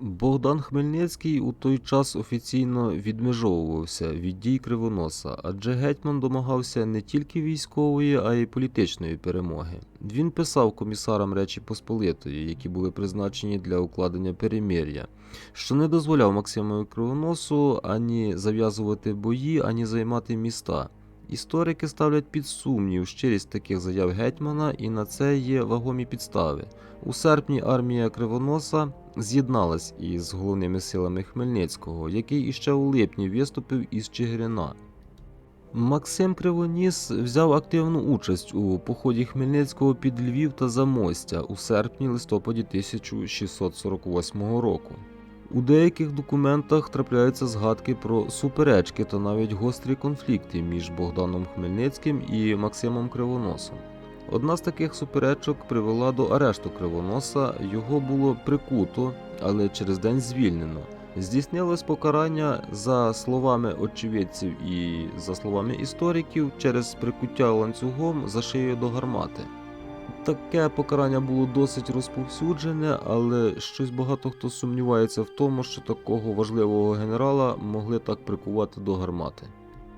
Богдан Хмельницький у той час офіційно відмежовувався від дій Кривоноса, адже гетьман домагався не тільки військової, а й політичної перемоги. Він писав комісарам Речі Посполитої, які були призначені для укладення перемир'я, що не дозволяв Максимові Кривоносу ані зав'язувати бої, ані займати міста. Історики ставлять під сумнів щирість таких заяв гетьмана, і на це є вагомі підстави. У серпні армія Кривоноса з'єдналась із головними силами Хмельницького, який іще у липні виступив із Чигирина. Максим Кривоніс взяв активну участь у поході Хмельницького під Львів та Замостя у серпні-листопаді 1648 року. У деяких документах трапляються згадки про суперечки та навіть гострі конфлікти між Богданом Хмельницьким і Максимом Кривоносом. Одна з таких суперечок привела до арешту Кривоноса. Його було прикуто, але через день звільнено. Здійснилось покарання за словами очевидців і за словами істориків через прикуття ланцюгом за шиєю до гармати. Таке покарання було досить розповсюджене, але щось багато хто сумнівається в тому, що такого важливого генерала могли так прикувати до гармати.